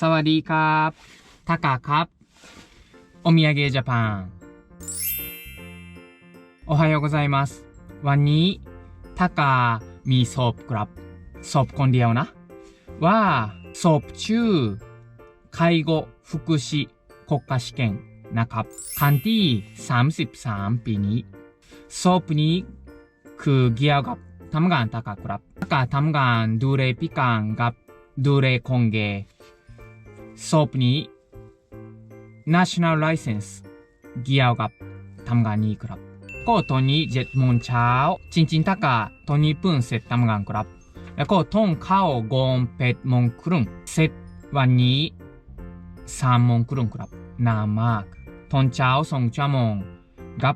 สวัสดีครับทากาครับโอมิยาเกะญี่ปุ่นโอฮายโอโกไซมัสวันนี้ทากามีสอบครับสอบคนเดียวนะ ว่าสอบชื่อ介護福祉国家試験นะครับครั้งที่ 33 ปีนี้สอบนี้คือเกี่ยวกับทำงานตากาครับตากาทำงานดูแลพิการกับดูแลคนแก่ สอบนี้ national license เกี่ยวกับทำงานนี้ครับ ก็ตอนนี้เจ็ดโมงเช้า จริงๆตากาตอนนี้เพิ่งเสร็จทำงานครับ แล้วก็ต้องเข้ากองเป็ดโมงครึ่งเสร็จวันนี้สามโมงครึ่งครับนานมากตอนเช้าสองชั่วโมงกับ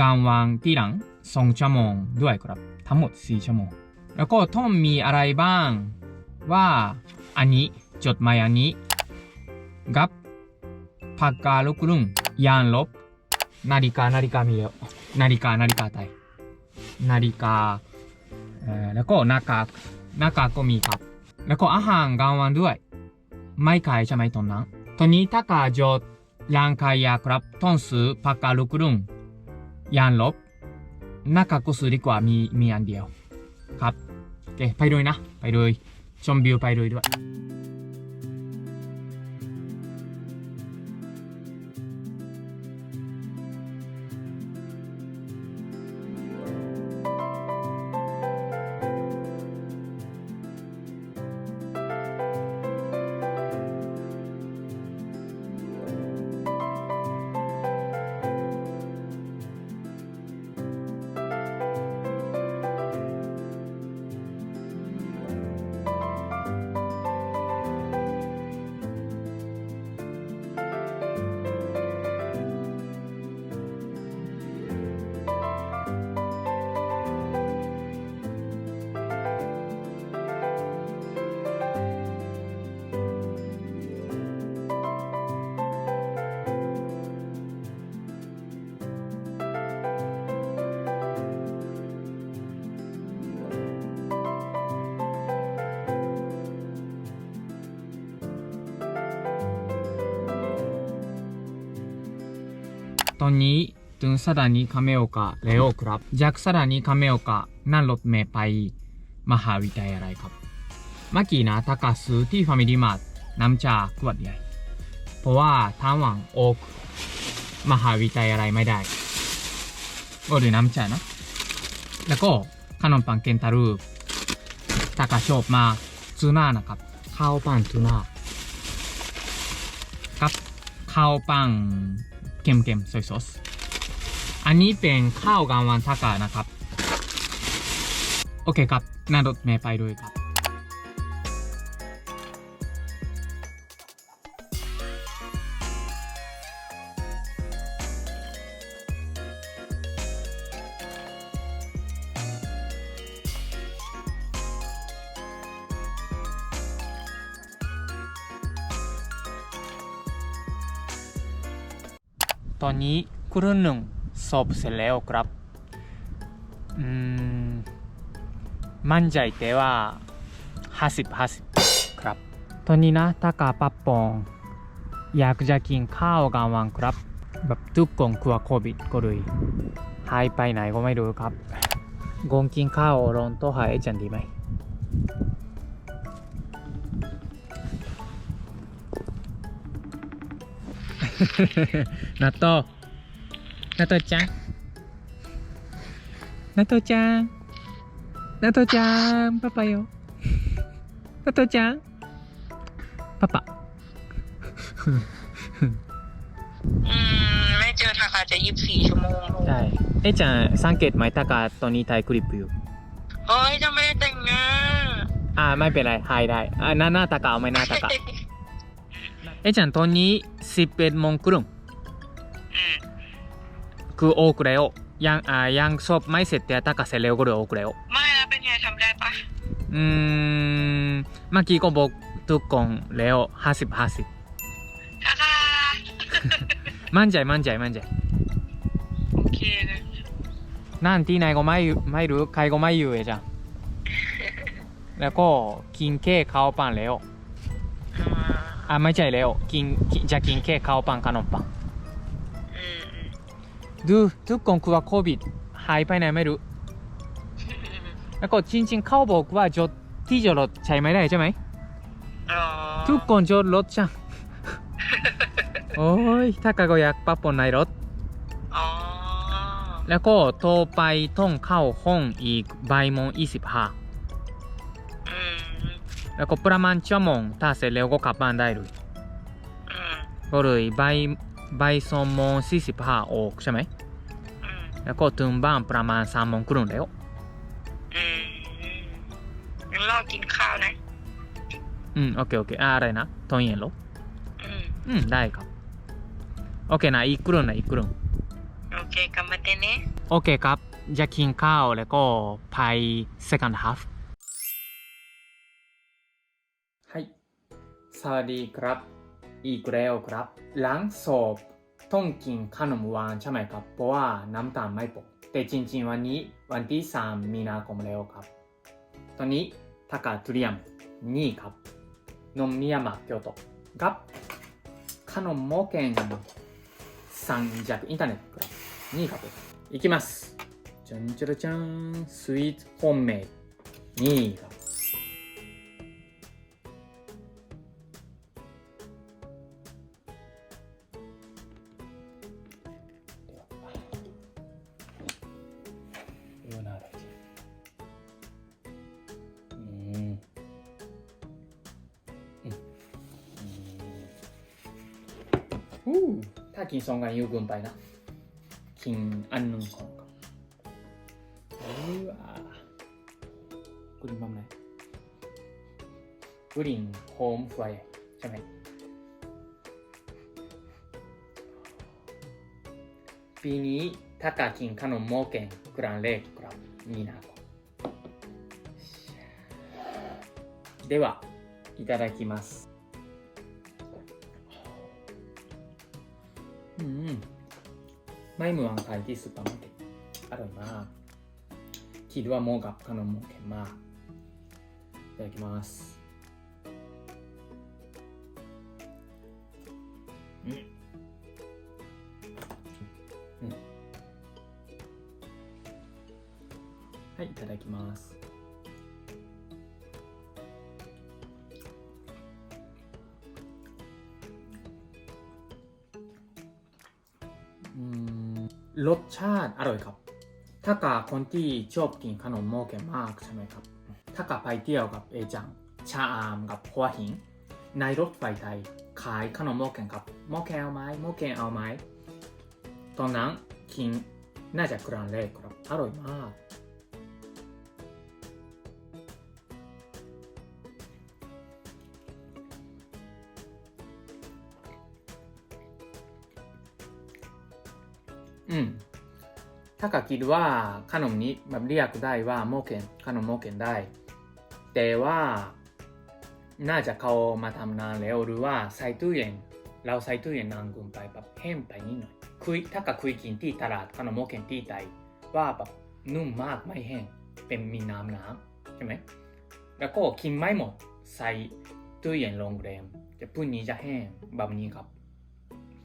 กลางวันที่หลังสองชั่วโมงด้วยครับ ทั้งหมดสี่ชั่วโมง แล้วก็ต้องมีอะไรบ้างว่าอันนี้ จดหมายอันนี้กับปากกาลูกรุ่งยานลบนาฬิกานาฬิกามีแล้วนาฬิกานาฬิกาไทยนาฬิกาแล้วก็หน้ากากหน้ากากก็มีครับ แล้วก็อาหารกลางวันด้วย ไม่ขายใช่ไหมตอนนั้นตอนนี้ถ้ากาจดร่างกายยาครับต้องซื้อปากกาลูกรุ่งยานลบหน้ากากก็ซื้อดีกว่ามีมีอันเดียวครับโอเคไปเลยนะ ไปเลยชมวิวไปเลยด้วย ตอนนี้ถึงสถานีคาเมโอกะแล้วครับจากสถานีคาเมโอกะนั่งรถเมล์ไปมหาวิทยาลัยครับเมื่อกี้นะตากาซื้อที่ฟามิลี่มาร์ทน้ำชาขวดใหญ่เพราะว่าทางหวังโอกมหาวิทยาลัยไม่ได้ก็เลยน้ำชานะแล้วก็ขนมปังเกนตารูตากาชอบมากทูน่านะครับข้าวปั้นทูน่ากับข้าวปั้น เค็มๆซอยซอสอันนี้เป็นข้าวกลางวันทากานะครับ โอเคครับน่ารถเมล์ไปด้วยครับ ตอนนี้ครึ่งหนึ่งสอบเสร็จแล้วครับอืมมั่นใจแต่ว่าห้าสิบห้าสิบครับ ตอนนี้นะตากาปับปอง อยากจะกินข้าวกลางวันครับ แบบทุกคนกลัวโควิดก็เลยหายไปไหนก็ไม่รู้ครับ กงกินข้าวร้อนโตัวหายจันดีไหม นาโตนาโตจังนาโตจังนาโตจ้าป้าไปโยนาโตจังป้าปะอืไม่เจอทาคาจะยี่สิบสี่ชั่วโมงใช่เอจัจสังเกตไหมทาคาตอนนี้ถ่ายคลิปอยู่โอ้ยจะไม่ได้แต่งงานอ่าไม่เป็นไรถ่ายได้อ่าหน้าหน้าตากาไม่หน้าตากา อ๊ะจังตอนนี้สิบเอ็ดโมงครึ่งอืมคือโอกแล้วยังอ่ายังสอบไม่เสร็จแต่ตากาเสร็จแล้วก็เลยโอกแล้วไม่แล้วเป็นไงทำได้ปะอืมเมื่อกี้ก็บอกทุกคนแล้วห้าสิบห้าสิบทาคามั่นใจมั่นใจมั่นใจโอเคเลยนั่นที่ไหนก็ไม่ไม่รู้ใครก็ไม่อยู่เองจ้ะแล้วก็กินแค่ข้าวปั้นแล้ว อ่าอะไม่ใช่แล้วกินกินจะกินแค่ข้าวปังขนมปังอืมอืมดูทุกคนกลัวโควิดหายไปไหนไม่รู้แล้วก็จริงๆเขาบอกว่าจดที่จอดรถใช้ไม่ได้ใช่ไหมอ๋อทุกคนจอดรถช่างโอ้ยถ้าก็อยากปะปนในรถอ๋อแล้วก็โทรไปต้องเข้าห้องอีกบ่ายโมงยี่สิบห้าอืม แล้วก็ประมาณชั่วโมงถ้าเสร็จแล้วก็กลับบ้านได้เลยอืมก็เลยบ่ายบ่ายสองโมงสี่สิบห้าออกใช่ไหมอืมแล้วก็ถึงบ้านประมาณสามโมงครึ่งแล้วอืมงั้นรอกินข้าวนะ อืม โอเค โอเคอะอะไรนะตอนเย็นเหรออืมอืม ได้ครับ โอเคนะ อีกครึ่งนะ อีกครึ่งโอเคกลับมาเต้นเนี่ยโอเคครับ จะกินข้าวแล้วก็ไป second half สวัสดีครับ อีกแล้วครับ หลังสอบต้องกินขนมหวานใช่ไหมครับ เพราะว่าน้ำตาลไม่พอแต่จริงๆวันนี้วันที่ 3 มีนาคมแล้วครับ ตอนนี้タカトリアムนี่ครับ นมมิยามะ京都กับขนมโมเกนสั่งจากอินเทอร์เน็ตครับนี่ครับいきますじゃんじゃらじゃんスイーツ本命นี่ครับ ถ้ากินสองกันอยู่เกินไปนะ กินอันหนึ่งก่อนครับうわกลินบ้างไหมกลินโฮมไฟใช่ไหมปีนี้ถ้ากากินขนมโมเกนกรันเลกครับมีนาคมではいただきます 마이무 왕가이디 스파마데 아로마 기도와 모 갑카노 모 게마いただきますうんうんはいいただきます รสชาติอร่อยครับ ถ้ากาคนที่ชอบกินขนมโมเกมากใช่ไหมครับ ถ้ากาไปเที่ยวกับเอจัง ชาอามกับหัวหิน ในรถไฟไทย ขายขนมโมเกนครับ โมเกนเอาไหมโมเกนเอาไหมตอนนั้นกินน่าจะกรันแรกครับ อร่อยมาก อืมถ้ากาคิดว่าขนมนี้แบบเรียกได้ว่าโมเกนขนมโมเกนได้ แต่ว่าน่าจะเขามาทำนานแล้วหรือว่าใส่ตู้เย็นเราใส่ตู้เย็นนานกินไปแบบแห้งไปนิดหน่อยคุยถ้ากาคุยกินที่ตลาดขนมโมเกนที่ไทยว่าแบบนุ่มมากไม่แห้งเป็นมีน้ำน้ำใช่ไหมแล้วก็กินไม่หมดใส่ตู้เย็นโรงแรมจะพุ่งนี้จะแห้งแบบนี้ครับ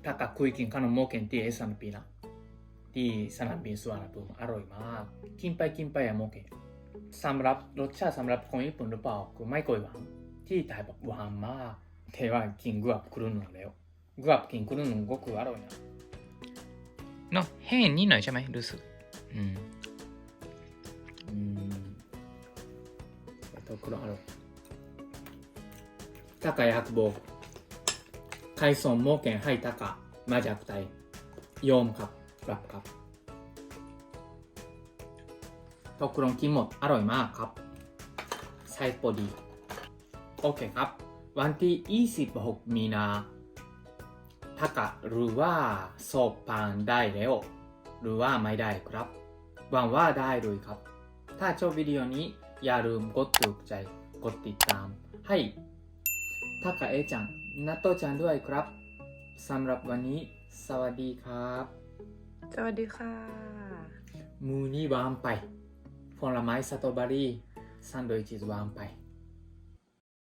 ถ้ากาคุยกินขนมโมเกนที่เอสนปีนะ ที่สนามบินสุวรรณภูมิอร่อยมาก กินไปกินไปอะโมเกะสำหรับรสชาติสำหรับคนญี่ปุ่นหรือเปล่าคือไม่ค่อยหวานที่ไทยแบบหวานมากแต่ว่ากินกุหลาบくるのแล้วกุหลาบกินくるのごくอร่อยนะเนาะแห้งนิดหน่อยใช่ไหมรู้สึกอืมอืมแต่とくるอร่อย高い白棒海藻โมเกนให้高มาจากไทยโยมค รับครับครับตกลงกินหมดอร่อยมากครับไส้พอดี โอเคครับ วันที่ 26 มีนาถ้ากะหรือว่าสอบผ่านได้แล้ว หรือว่าไม่ได้ครับ หวังว่าได้เลยครับ ถ้าชอบวิดีโอนี้อย่าลืมกดถูกใจ กดติดตาม ให้ถ้ากะเอจังนัตโตจังด้วยครับสำหรับวันนี้ สวัสดีครับ สวัสดีค่ะ มูนี่วางไปผลไม้สตรอเบอรี่แซนด์วิชวางไป